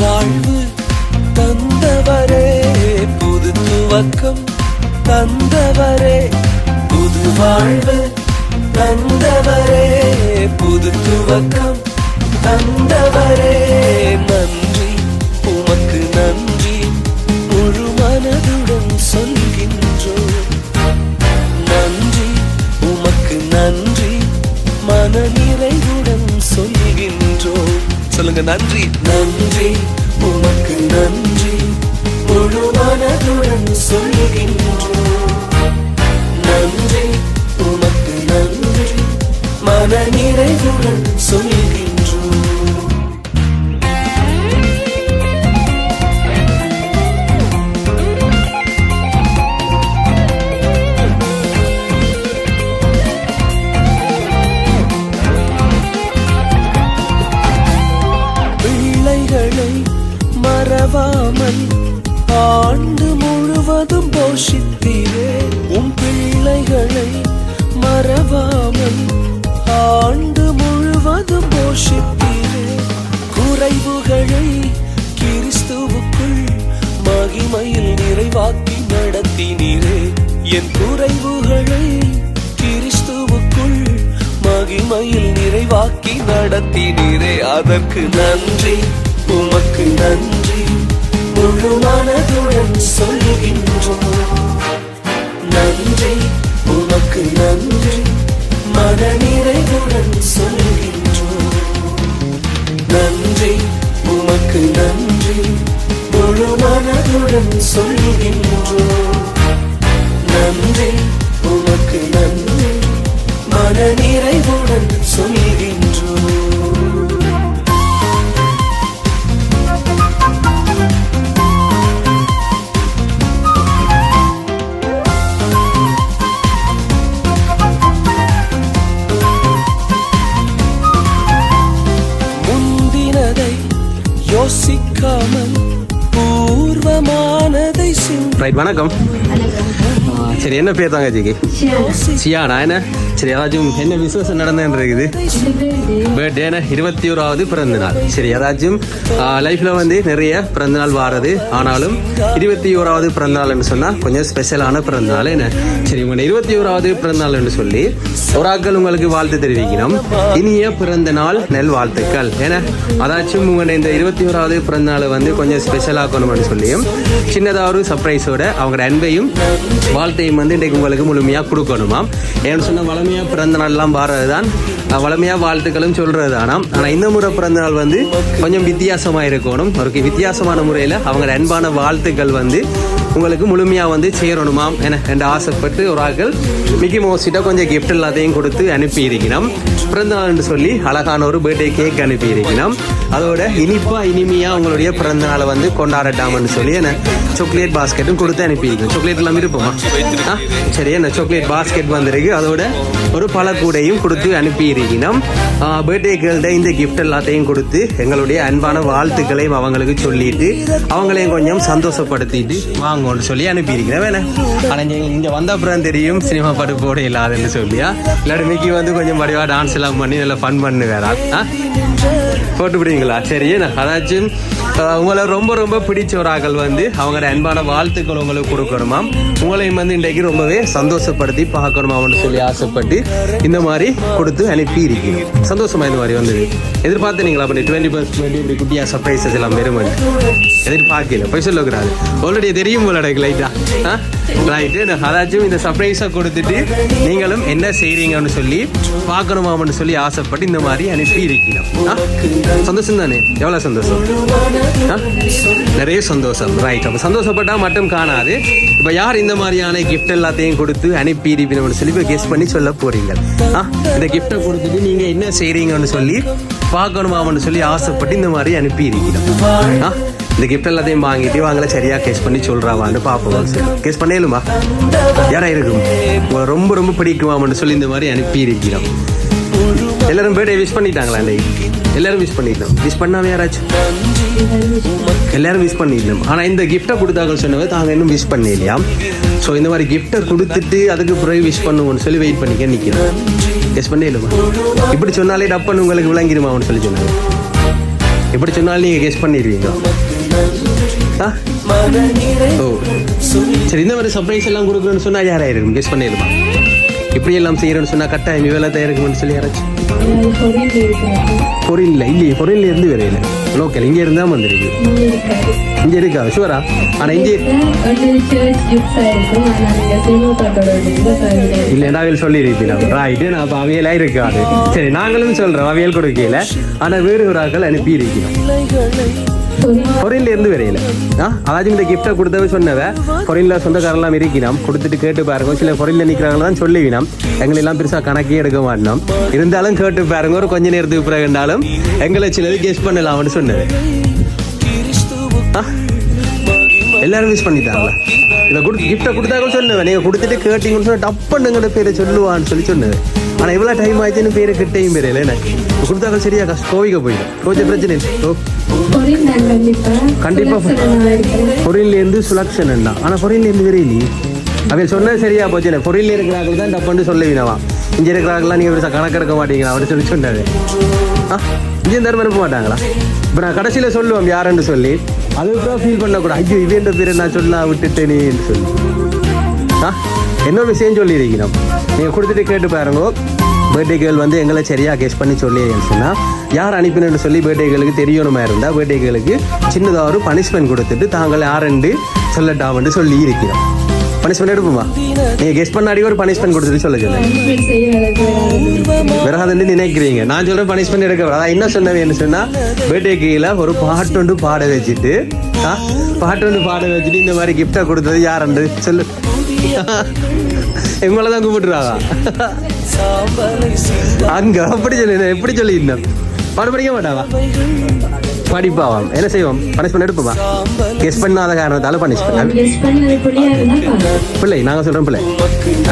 வாழ்வு தந்தவரே புது துவக்கம் தந்தவரே. புது வாழ்வு தந்தவரே புது துவக்கம் தந்தவரே. சொல்லுங்க நன்றி. நன்றி உமக்கு நன்றி. முழு மனதுடன் சொல்கின்றோம் நன்றி உமக்கு நன்றி. மன நிறைவுடன் சொல்கின்றோம் முழுவதும் உன் பிள்ளைகளை மறவாமல் ஆண்டு முழுவதும் போஷித்தீரே குறைவுகளை கிறிஸ்துவுக்குள் மகிமையில் நிறைவாக்கி நடத்தினீரே. என் குறைவுகளை கிறிஸ்துவுக்குள் மகிமையில் நிறைவாக்கி நடத்தினீரே. அதற்கு நன்றி உமக்கு நன்றி. முழு மனதுடன் சொல்கின்றோம் நன்றி உமக்கு நன்றி. மனநிறைவுடன் சொல்கின்றோம். நன்றி உமக்கு நன்றி. முழு மனதுடன் சொல்கின்றோம். நன்றி உமக்கு நன்றி. மனநிறைவுடன் சொல்கின்றோம். ரைட் வணக்கம். சரி என்ன பேர் தங்கச்சிக்கு? சியானா என்ன? சரி ஏதாச்சும் என்ன விசேஷம் நடந்துன்னு இருக்குது? பர்த்டேன இருபத்தி ஓராவது பிறந்த நாள் சரி ஏதாச்சும் லைஃப்ல வந்து நிறைய பிறந்த நாள் வாரது. ஆனாலும் இருபத்தி ஓராவது பிறந்த நாள்னு சொன்னா கொஞ்சம் ஸ்பெஷலான பிறந்த நாள் என்ன? சரி உங்க இருபத்தி ஓராவது பிறந்த நாள்னு சொல்லி ஒரு ஆட்கள் உங்களுக்கு வாழ்த்து தெரிவிக்கணும். இனிய பிறந்த நாள் நெல் வாழ்த்துக்கள் ஏன்னா அதாச்சும் உங்களோட இந்த இருபத்தி ஓராவது பிறந்த நாளை வந்து கொஞ்சம் ஸ்பெஷலாக்கணும்னு சொல்லியும் சின்னதாக ஒரு சர்ப்ரைஸோட அவங்களோட அன்பையும் வந்து இன்றைக்கு உங்களுக்கு முழுமையாக கொடுக்கணுமாம் ஏன்னு சொன்னால் வளமையாக பிறந்த நாள்லாம் வாரது தான் வளமையாக வாழ்த்துக்களும் சொல்கிறது தானாம் ஆனால் இந்த முறை பிறந்த நாள் வந்து கொஞ்சம் வித்தியாசமாக இருக்கணும். ஒரு வித்தியாசமான முறையில் அவங்களோட அன்பான வாழ்த்துக்கள் வந்து உங்களுக்கு முழுமையாக வந்து சேரணுமாம் என என்று ஆசைப்பட்டு ஒரு ஆட்கள் மிக்கி மோசிட்ட கொஞ்சம் கிஃப்ட் எல்லாத்தையும் கொடுத்து அனுப்பி இருக்கணும் பிறந்த நாள்னு சொல்லி அழகான ஒரு பர்த்டே கேக் அனுப்பி இருக்கணும் அதோட இனிப்பா இனிமையா உங்களுடைய பிறந்த நாளை வந்து கொண்டாடட்டாம்னு சொல்லி என்ன சாக்லேட் பாஸ்கெட்டும் கொடுத்து அனுப்பி இருக்கணும் சாக்லேட் எல்லாம் இருப்போமா சரி என்ன சாக்லேட் பாஸ்கெட் வந்திருக்கு. அதோட ஒரு பழக்கூடையும் கொடுத்து அனுப்பி இருக்கணும் பர்த்டே கேர்ள்ட இந்த கிஃப்ட் எல்லாத்தையும் கொடுத்து எங்களுடைய அன்பான வாழ்த்துக்களையும் அவங்களுக்கு சொல்லிட்டு அவங்களையும் கொஞ்சம் சந்தோஷப்படுத்திட்டு வாங்கன்னு சொல்லி அனுப்பியிருக்கிறேன். வேணே. ஆனால் இங்கே இங்கே வந்த அப்புறம் தெரியும் சினிமா பாட்டு போட இல்லாதுன்னு சொல்லியா? இல்லாட்டி மிக்கி வந்து கொஞ்சம் வடிவா டான்ஸ் எல்லாம் பண்ணி நல்லா ஃபன் பண்ணு ஆ? போட்டு விடுவீங்களா? சரி நான் அதாச்சும் உங்களை ரொம்ப ரொம்ப பிடிச்ச ஒரு ஆக்கள் வந்து அவங்களோட அன்பான வாழ்த்துக்கள் உங்களுக்கு கொடுக்கணுமா உங்களையும் வந்து இன்றைக்கு ரொம்பவே சந்தோஷப்படுத்தி பார்க்கணுமாம்னு சொல்லி ஆசைப்பட்டு இந்த மாதிரி கொடுத்து அனுப்பி இருக்கீங்க சந்தோஷமா இந்த மாதிரி வந்தது? எதிர்பார்த்தீங்களா அப்படி? டுவெண்ட்டி பர்சன்ட் இப்படி குட்டியா சர்ப்ரைசஸ் எல்லாம் வெறும் எதிர்பார்க்கல. போய் சொல்லக்கூடாது ஆல்ரெடி தெரியும் உங்களோட லைட்டா ரைட்டு அதாச்சும் இந்த சர்ப்ரைஸை கொடுத்துட்டு நீங்களும் என்ன செய்கிறீங்கன்னு சொல்லி பார்க்கணுமாமன்னு சொல்லி ஆசைப்பட்டு இந்த மாதிரி அனுப்பி இருக்கணும் ஆ? சந்தோஷம் தானே எவ்வளோ சந்தோஷம் ஆ? நிறைய சந்தோஷம் ரைட் அப்போ சந்தோஷப்பட்டா மட்டும் காணாது இப்போ யார் இந்த மாதிரியான கிஃப்ட் எல்லாத்தையும் கொடுத்து அனுப்பி இருப்பீங்கன்னு சொல்லி இப்போ கெஸ் பண்ணி சொல்ல போகிறீங்க ஆ? இந்த கிஃப்ட்டை கொடுத்துட்டு நீங்கள் என்ன செய்கிறீங்கன்னு சொல்லி பார்க்கணுமாமன்னு சொல்லி ஆசைப்பட்டு இந்த மாதிரி அனுப்பி இருக்கணும் ஆ? இந்த கிஃப்ட் எல்லாத்தையும் வாங்கிட்டு வாங்கல சரியா கேஸ் பண்ணி சொல்றாவான்னு பாப்போம் கேஸ் பண்ணேலுமா யாரா இருக்கும்? உங்களை ரொம்ப ரொம்ப பிடிக்குமான்னு சொல்லி இந்த மாதிரி அனுப்பி இருக்கிறோம் எல்லாரும் பர்த்டே விஷ் பண்ணிட்டாங்களா இன்னைக்கு எல்லாரும் விஷ் பண்ணிட்டோம் விஷ் பண்ணாம யாராச்சும்? எல்லாரும் விஷ் பண்ணிடணும். ஆனா இந்த கிஃப்ட்டை கொடுத்தாங்க சொன்னவங்க தாங்க இன்னும் விஷ் பண்ணலையா? ஸோ இந்த மாதிரி கிஃப்ட்டை கொடுத்துட்டு அதுக்கு பிறகு விஷ் பண்ணுவோம்னு சொல்லி வெயிட் பண்ணிக்க நிற்கிறோம் கெஸ் பண்ணேலுமா இப்படி சொன்னாலே டப்புன்னு உங்களுக்கு விளங்கிடுமான்னு சொல்லி சொன்னாங்க. எப்படி சொன்னாலும் நீங்க கெஸ் பண்ணிடுவீங்க. ஆ? ஓ. சரி இந்த மாதிரி சர்ப்ரைஸ் எல்லாம் கொடுக்கணும்னு சொன்னா யாரா இருக்கும்? கெஸ் பண்ணிடுமா இப்படி எல்லாம் செய்யறேன்னு சொன்னா கட்டாயம் இவ்வளோ தான் இருக்கும்னு சொல்லி யாராச்சும்? பொருள் இல்லையே பொருள் இருந்து வரையில லோக்கல் இங்க இருந்தா வந்திருக்கு இங்க இருக்கா? ஷுவரா ஆனா இங்க இல்ல நான் சொல்லி இருப்பீங்க ரைட்டு நான் அப்ப அவியலா இருக்காது சரி நாங்களும் சொல்றோம் அவியல் கொடுக்கல. ஆனா வேறு ஒரு ஆக்கள் அனுப்பி இருக்கிறோம் ஃபொரின்ல இருந்து வரையில. ஆ அதாச்சும் இந்த கிஃப்டை கொடுத்தவ சொன்னவ ஃபொரின்ல சொந்தக்காரெல்லாம் இருக்கினோம் கொடுத்துட்டு கேட்டு பாருங்க சில ஃபொரின்ல நிற்கிறாங்க தான் சொல்லிவினோம் எங்களை எல்லாம் பெருசா கணக்கே எடுக்க மாட்டோம் இருந்தாலும் கேட்டு பாருங்க ஒரு கொஞ்ச நேரத்துக்கு பிறகுண்டாலும் எங்களை சிலது கெஸ்ட் பண்ணலாம்னு சொன்னது எல்லாரும் மிஸ் பண்ணிட்டாங்களா இதை கொடுத்து கிஃப்டை கொடுத்தாங்க சொன்னவன் நீங்க கொடுத்துட்டு கேட்டிங்கன்னு சொன்னா டப்புன்னு பேரை சொல்லுவான்னு சொல்லி சொன்னது ஆனால் இவ்வளோ டைம் ஆயிடுச்சுன்னு பேர் கிட்டையும் பேர் இல்லைண்ணே கொடுத்தாக்கள் சரியா கஷ்ட கோவிக்க போயிடும் கொஞ்சம் பிரச்சனை கண்டிப்பாக ஓ கண்டிப்பா பொருள்ல சுலக்ஷன் தான். ஆனால் பொரியன்லேருந்து இருந்து அவன் சொன்னது சரியா போச்சு பொரியல் இருக்கிறார்கள் தான் டப்புன்னு சொல்ல இங்கே இங்க நீங்கள் பெருசாக கணக்கு எடுக்க மாட்டீங்களா? அப்படின்னு சொல்லி சொன்னாரு. ஆ? இங்கே தரம் அனுப்ப மாட்டாங்களா? இப்போ நான் கடைசியில் சொல்லுவோம் யாருன்னு சொல்லி. அதுக்கப்புறம் ஃபீல் பண்ணக்கூடாது. ஐயோ இவன் பேர்? நான் சொல்ல விட்டுட்டேனேன்னு சொல்லி. ஆ? என்ன விஷயம் சொல்லியிருக்கணும் நீங்கள் கொடுத்துட்டு கேட்டு பாருங்க. பர்த்டே கேர்ள் வந்து எங்களை சரியாக கெஸ் பண்ணி சொல்லியேன்னு சொன்னால் யார் அனுப்பினு சொல்லி பர்த்டே கேர்ளுக்கு தெரியணுமா இருந்தால் பர்த்டே கேர்ளுக்கு சின்னதாக ஒரு பனிஷ்மெண்ட் கொடுத்துட்டு தாங்கள் யாருண்டு சொல்லட்டாமன்னு சொல்லி இருக்கிறோம் பனிஷ்மெண்ட் எடுப்போமா? நீங்கள் கெஸ் பண்ணாடி ஒரு பனிஷ்மெண்ட் கொடுத்துட்டு சொல்லுங்க. விரகாதன்னு நினைக்கிறீங்க. நான் சொல்றேன் பனிஷ்மெண்ட் எடுக்க அதான் என்ன சொன்னவேன்னு சொன்னா பர்த்டே கீழே ஒரு பாட்டு ஒன்று பாட வச்சுட்டு பாட்டு ஒன்று பாட வச்சுட்டு இந்த மாதிரி கிஃப்டா கொடுத்தது யாருண்டு? சொல்லு. எங்களை தான் கூப்பிட்டுறாங்க அங்க அப்படி சொல்லி எப்படி சொல்லியிருந்தேன்? பாட படிக்க மாட்டாவா? படிப்பாவாம். என்ன செய்வோம்? பனிஷ்மெண்ட் எடுப்போமா? கெஸ் பண்ணாத காரணத்தால பனிஷ்மெண்ட் பிள்ளை நாங்க சொல்றோம் பிள்ளை.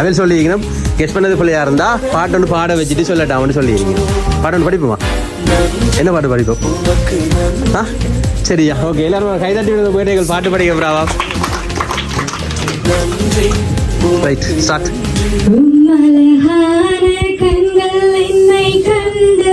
அவன் சொல்லியிருக்கணும். கெஸ் பண்ணது பிள்ளையா இருந்தா பாட்டு ஒன்று பாட வச்சுட்டு சொல்லட்டாம்னு சொல்லியிருக்கணும். பாட்டு ஒன்று படிப்போமா? என்ன பாட்டு படிப்போம்? ஆ சரியா. ஓகே எல்லாரும் கைதட்டி விடுங்க போயிட்டு பாட்டு படிக்க பிராவா ரைட் ஸ்டார்ட் கண்கள் என்னை கண்டதாலே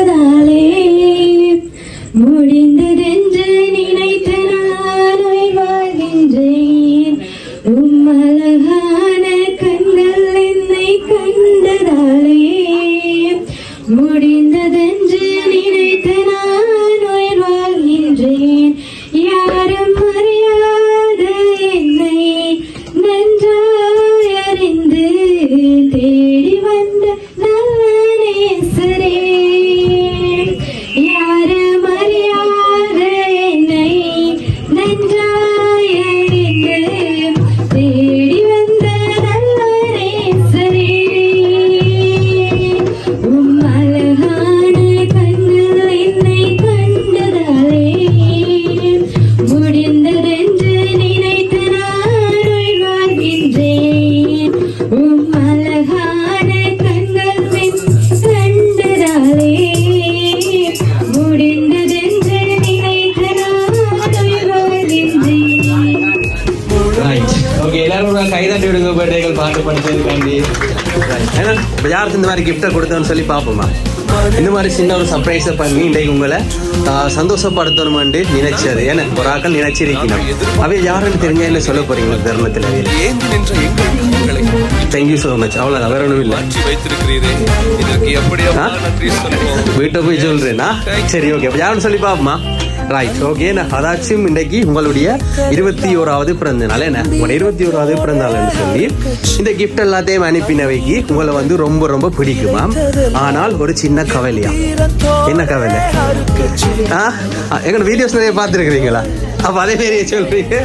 பாட்டு படிச்சதுக்காண்டி ஏன்னா யாருக்கு இந்த மாதிரி கிஃப்ட்டை கொடுத்தோன்னு சொல்லி பார்ப்போமா? இந்த மாதிரி சின்ன ஒரு சர்ப்ரைஸை பண்ணி இன்றைக்கு உங்களை ஆ, சந்தோஷப்படுத்தணுமாண்டு நினைச்சது ஏன்னா ஒரு ஆக்கள் நினைச்சிருக்கணும். அவை யாருன்னு தெரிஞ்சா என்ன சொல்ல போறீங்க தருணத்தில்? தேங்க்யூ ஸோ மச் அவ்வளோதான் வேற ஒன்றும் இல்லை. வீட்டை போய் சொல்றேனா? சரி ஓகே யாருன்னு சொல்லி பாப்போமா ரைட் ஓகே நான் அதாச்சும் இன்றைக்கு உங்களுடைய இருபத்தி ஓராவது பிறந்த நாள் என்ன? உங்களோட இருபத்தி ஓராவது பிறந்த நாள்னு சொல்லி இந்த கிஃப்ட் எல்லாத்தையும் அனுப்பினவைக்கு உங்களை வந்து ரொம்ப ரொம்ப பிடிக்குமா? ஆனால் ஒரு சின்ன கவலையா? என்ன கவலை? ஆ? எங்களோட வீடியோஸ் நிறைய பார்த்துருக்குறீங்களா? அப்ப அதே மாதிரியே சொல்றீங்க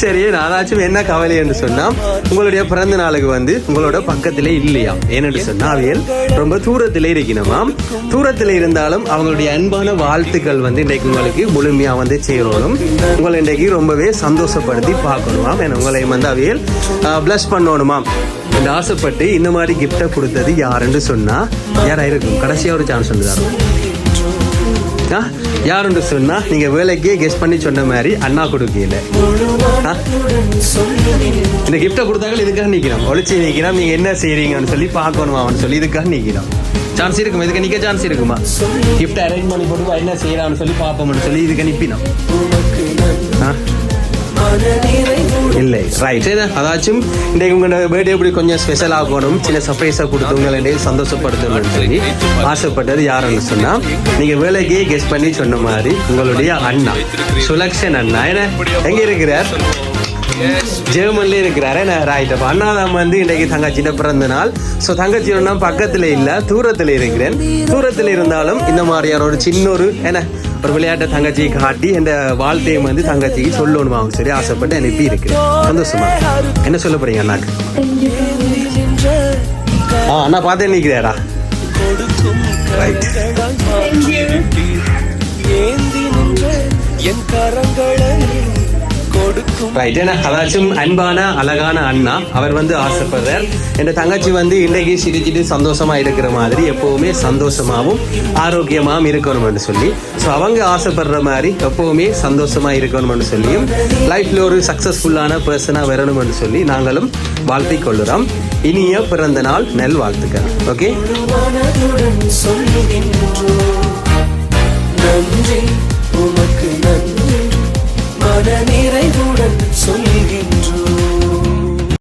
சரி நானாச்சும் என்ன கவலை என்று சொன்னால் உங்களுடைய பிறந்த நாளுக்கு வந்து உங்களோட பக்கத்திலே இல்லையா? ஏன்னு சொன்னா அவியல் ரொம்ப தூரத்தில் இருக்கணுமாம் தூரத்தில் இருந்தாலும் அவங்களுடைய அன்பான வாழ்த்துக்கள் வந்து இன்றைக்கு உங்களுக்கு முழுமையாக வந்து சேரணும். உங்களை இன்றைக்கு ரொம்பவே சந்தோஷப்படுத்தி பார்க்கணுமாம் என உங்களை வந்து அவியல் பிளஸ் பண்ணணுமாம் என்று ஆசைப்பட்டு இந்த மாதிரி கிஃப்டை கொடுத்தது யாருன்னு சொன்னால் யாராக இருக்கும்? கடைசியாக ஒரு சான்ஸ் வந்து தரோம் யாருன்னு சொன்னால் நீங்கள் வேலைக்கே கெஸ்ட் பண்ணி சொன்ன மாதிரி அண்ணா கொடுக்கல ஆ? இந்த கிஃப்ட்டை கொடுத்தாங்க இதுக்காக நிற்கிறோம் ஒழிச்சு நிற்கிறோம் நீங்கள் என்ன செய்கிறீங்கன்னு சொல்லி பார்க்கணும் அவனு சொல்லி இதுக்காக நிற்கிறோம் சான்ஸ் இருக்குமா? இதுக்கு நிற்க சான்ஸ் இருக்குமா? கிஃப்ட் அரேஞ்ச் பண்ணி போட்டு என்ன செய்யறான்னு சொல்லி பார்ப்போம்னு சொல்லி இதுக்கு நிற்பினோம் ஆ? இல்லை. ரைட் அதாச்சும் இன்றைக்கு உங்களோட பர்த்டே இப்படி கொஞ்சம் ஸ்பெஷல் ஆகணும் சின்ன சர்ப்ரைஸாக கொடுத்து உங்களை சந்தோஷப்படுத்தணும்னு சொல்லி ஆசைப்பட்டது யாருன்னு சொன்னால் நீங்கள் வேலைக்கு கெஸ்ட் பண்ணி சொன்ன மாதிரி உங்களுடைய அண்ணா சுலக்ஷன் அண்ணா. என்ன? எங்கே இருக்கிறார்? ஜெர்மன்ல இருக்கிறாரு. என்ன ரைட் அப்ப அண்ணாதான் வந்து இன்றைக்கு தங்கச்சியிட பிறந்த நாள் ஸோ தங்கச்சி ஒன்றா பக்கத்துல இல்ல தூரத்துல இருக்கிறேன். தூரத்துல இருந்தாலும் இந்த மாதிரியான ஒரு சின்ன ஒரு என்ன ஒரு விளையாட்டை தங்கச்சியை காட்டி இந்த வாழ்த்தையும் வந்து தங்கச்சிக்கு சொல்லணும் அவங்க சரி ஆசைப்பட்டு அனுப்பி இருக்கு. சந்தோஷமா என்ன சொல்ல போறீங்க அண்ணாக்கு? ஆ அண்ணா பார்த்தே நிற்கிறாரா ரைட் ஏந்தி நின்ற என் கரங்களை கொடுக்கும். ரைட் அதாச்சும் அன்பான அழகான அண்ணா. அவர் வந்து ஆசைப்படுறார். என் தங்கச்சி வந்து இன்றைக்கு சிரிச்சிட்டு சந்தோஷமா இருக்கிற மாதிரி எப்பவுமே சந்தோஷமாவும் ஆரோக்கியமாவும் இருக்கணும்னு சொல்லி. ஸோ அவங்க ஆசைப்படுற மாதிரி எப்பவுமே சந்தோஷமா இருக்கணும்னு சொல்லியும் லைஃப்ல ஒரு சக்சஸ்ஃபுல்லான பர்சனா வரணும்னு சொல்லி நாங்களும் வாழ்த்திக் கொள்ளுறோம். இனிய பிறந்த நாள் நல் வாழ்த்துக்கள். ஓகே நன்றி உமக்கு மன நிறைவுடன் சொல்கின்ற